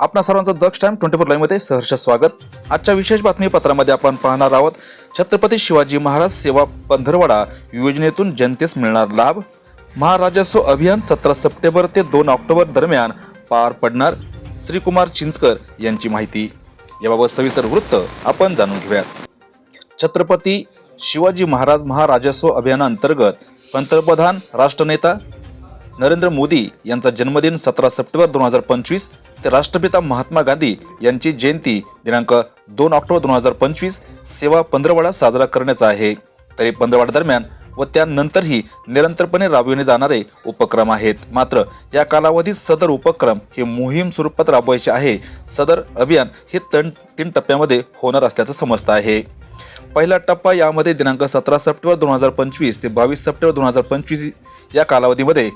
आपणा सर्वांचं Daksh time twenty four live सहर्ष स्वागत. आजच्या विशेष बातमीपत्रामध्ये आपण पाहणार आहोत छत्रपती शिवाजी महाराज सेवा पंधरवडा योजनेतून जनतेस मिळणार लाभ. महाराजस्व अभियान सतरा सप्टेंबर ते दोन ऑक्टोबर दरम्यान पार पडणार श्रीकुमार चिंचकर यांची माहिती. याबाबत सविस्तर वृत्त आपण जाणून घेऊयात. छत्रपती शिवाजी महाराज महाराजस्व अभियानांतर्गत पंतप्रधान राष्ट्रनेता नरेंद्र मोदी यांचा जन्मदिन सतरा सप्टेंबर दोन हजार पंचवीस ते राष्ट्रपिता महात्मा गांधी यांची जयंती दिनांक दोन ऑक्टोबर दोन हजार पंचवीस सेवा पंधरवडा साजरा करण्याचा आहे. तरी पंधरवडा दरम्यान व त्यानंतरही निरंतरपणे राबविले जाणारे उपक्रम आहेत. मात्र या कालावधीत सदर उपक्रम हे मोहीम स्वरूपात राबवायचे आहे. सदर अभियान हे तण तीन टप्प्यामध्ये होणार असल्याचं समजतं आहे. पहिला टप्पा यामध्ये दिनांक सतरा सप्टेंबर दोन हजार पंचवीस ते बावीस सप्टेंबर दोन हजार पंचवीस या कालावधीमध्ये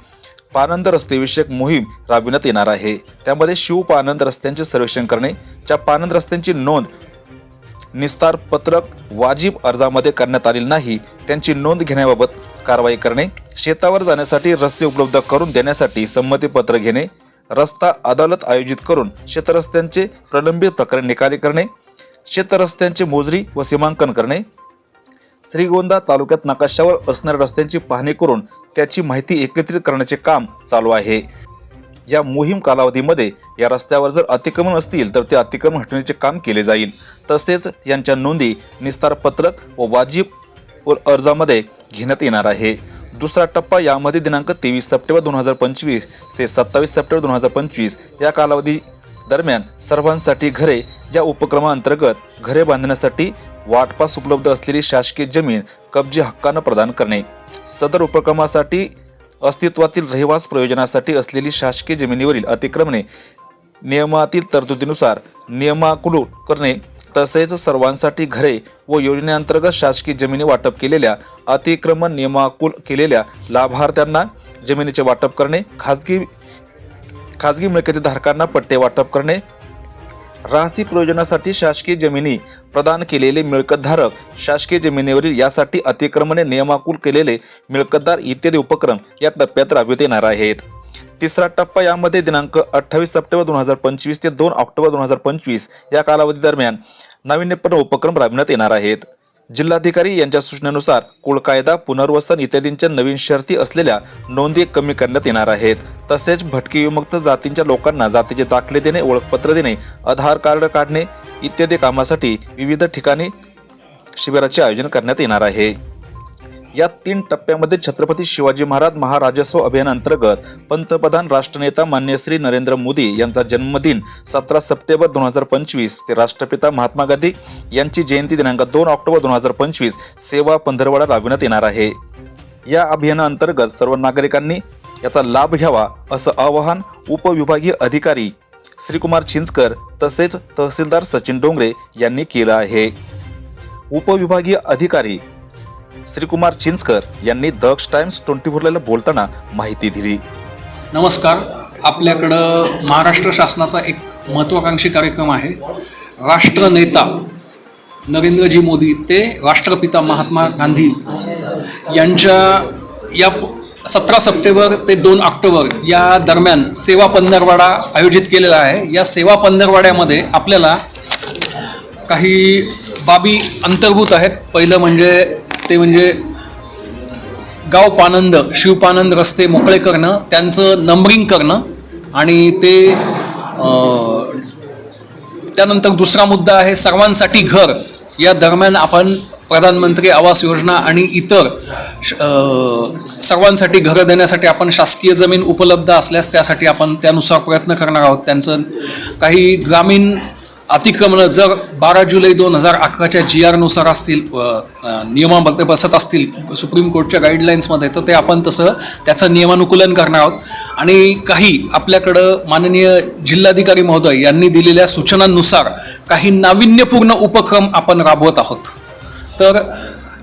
पानंद रस्ते विषयक मोहीम राबविण्यात येणार आहे. त्यामध्ये शिव पानंद रस्त्यांचे सर्वेक्षण करणे ज्या पानंद रस्त्यांची नोंद निस्तार पत्रक वाजिब अर्जामध्ये करण्यात आलेली नाही त्यांची नोंद घेण्याबाबत कारवाई करणे शेतावर जाण्यासाठी रस्ते उपलब्ध करून देण्यासाठी संमतीपत्र घेणे रस्ता अदालत आयोजित करून शेतरस्त्यांचे प्रलंबित प्रकरण निकाली करणे शेतरस्त्यांचे मोजरी व सीमांकन करणे श्रीगोंदा तालुक्यात नकाशावर असणाऱ्या रस्त्यांची पाहणी करून त्याची माहिती एकत्रित करण्याचे काम चालू आहे. या मोहीम कालावधीमध्ये या रस्त्यावर जर अतिक्रमण असतील तर ते अतिक्रमण हटवण्याचे काम केले जाईल. तसेच यांच्या नोंदी निस्तार पत्रक व वाजिब व अर्जामध्ये घेण्यात येणार आहे. दुसरा टप्पा यामध्ये दिनांक तेवीस सप्टेंबर दोन हजार पंचवीस ते सत्तावीस सप्टेंबर दोन हजार पंचवीस या कालावधी दरम्यान सर्वांसाठी घरे या उपक्रमाअंतर्गत घरे बांधण्यासाठी वाटपास उपलब्ध असलेली शासकीय जमीन कब्जे हक्कानं प्रदान करणे. सदर उपक्रमासाठी अस्तित्वातील रहिवास प्रयोजनासाठी असलेली शासकीय जमिनीवरील अतिक्रमणे नियमातील तरतुदीनुसार नियमाकुल करणे तसेच सर्वांसाठी घरे व योजनेअंतर्गत शासकीय जमिनी वाटप केलेल्या अतिक्रमण नियमाकुल केलेल्या लाभार्थ्यांना जमिनीचे वाटप करणे खाजगी खाजगी मिळकतीधारकांना पट्टे वाटप करणे राहसी प्रयोजनासाठी शासकीय जमिनी प्रदान केलेले मिळकतधारक शासकीय जमिनीवरील यासाठी अतिक्रमणे नियमाकुल केलेले मिळकतदार इत्यादी उपक्रम या टप्प्यात राबवित येणार आहेत. तिसरा टप्पा यामध्ये दिनांक अठ्ठावीस सप्टेंबर दोन हजार पंचवीस ते दोन ऑक्टोबर दोन हजार पंचवीस या कालावधी दरम्यान नाविन्यपूर्ण उपक्रम राबविण्यात येणार आहेत. जिल्हाधिकारी यांच्या सूचनेनुसार कुळ कायदा पुनर्वसन इत्यादींच्या नवीन शर्ती असलेल्या नोंदी कमी करण्यात येणार आहेत. तसेच भटके विमुक्त जातींच्या लोकांना जातीचे दाखले देणे ओळखपत्र देणे आधार कार्ड काढणे इत्यादी कामासाठी विविध ठिकाणी शिबिराचे आयोजन करण्यात येणार आहे. या तीन टप्प्यामध्ये छत्रपती शिवाजी महाराज महाराजस्व अभियानांतर्गत पंतप्रधान राष्ट्रनेता मान्य श्री नरेंद्र मोदी यांचा जन्मदिन सतरा सप्टेंबर दोन हजार पंचवीस. ते राष्ट्रपिता महात्मा गांधी यांची जयंती दिनांक दोन ऑक्टोबर दोन हजार पंचवीस. सेवा पंधरवडा राबविण्यात येणार आहे. या अभियानाअंतर्गत सर्व नागरिकांनी याचा लाभ घ्यावा असं आवाहन उपविभागीय अधिकारी श्रीकुमार चिंचकर तसेच तहसीलदार सचिन डोंगरे यांनी केलं आहे. उपविभागीय अधिकारी श्रीकुमार चिंचकर यांनी दक्ष टाइम्स ट्वेंटी फोरला बोलताना माहिती दिली. नमस्कार. आपल्याकडं महाराष्ट्र शासनाचा एक महत्त्वाकांक्षी कार्यक्रम आहे. राष्ट्रनेता नरेंद्रजी मोदी ते राष्ट्रपिता महात्मा गांधी यांच्या या सतरा सप्टेंबर ते दोन ऑक्टोबर या दरम्यान सेवा पंधरवाडा आयोजित केलेला आहे. या सेवा पंधरवाड्यामध्ये आपल्याला काही बाबी अंतर्भूत आहेत. पहिलं म्हणजे ते म्हणजे गाव पानंद शिवपानंद रस्ते मोकळे करणं त्यांचं नंबरिंग करणं आणि ते त्यानंतर दुसरा मुद्दा आहे सर्वांसाठी घर. या दरम्यान आपण प्रधानमंत्री आवास योजना आणि इतर श- सर्वांसाठी घरं देण्यासाठी आपण शासकीय जमीन उपलब्ध असल्यास त्यासाठी आपण त्यानुसार प्रयत्न करणार आहोत. त्यांचं काही ग्रामीण अतिक्रमणं जर बारा जुलै दोन हजार अकराच्या जी आरनुसार असतील नियमामध्ये बसत असतील सुप्रीम कोर्टच्या गाईडलाईन्समध्ये तर ते आपण तसं त्याचं नियमानुकूलन करणार आहोत. आणि काही आपल्याकडं माननीय जिल्हाधिकारी महोदय यांनी दिलेल्या सूचनांनुसार काही नाविन्यपूर्ण उपक्रम आपण राबवत आहोत. तर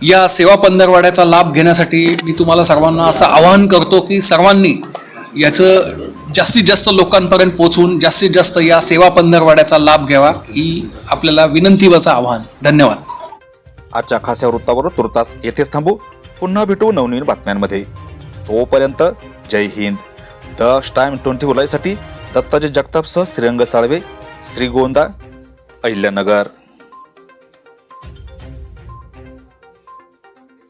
या सेवा पंधरवाड्याचा लाभ घेण्यासाठी मी तुम्हाला सर्वांना असं आवाहन करतो की सर्वांनी याचं जास्तीत जास्त लोकांपर्यंत पोहोचून जास्तीत जास्त या सेवा पंधरवाड्याचा लाभ घ्यावा ही आपल्याला विनंतीवरचं आवाहन. धन्यवाद. आजच्या खास वृत्तावर तुर्तास येथेच थांबू. पुन्हा भेटू नवनवीन बातम्यांमध्ये. तोपर्यंत जय हिंद. द टाइम ट्वेंटी साठी दत्ताजी जगतापसह श्रीरंग साळवे श्रीगोंदा अहिल्यानगर.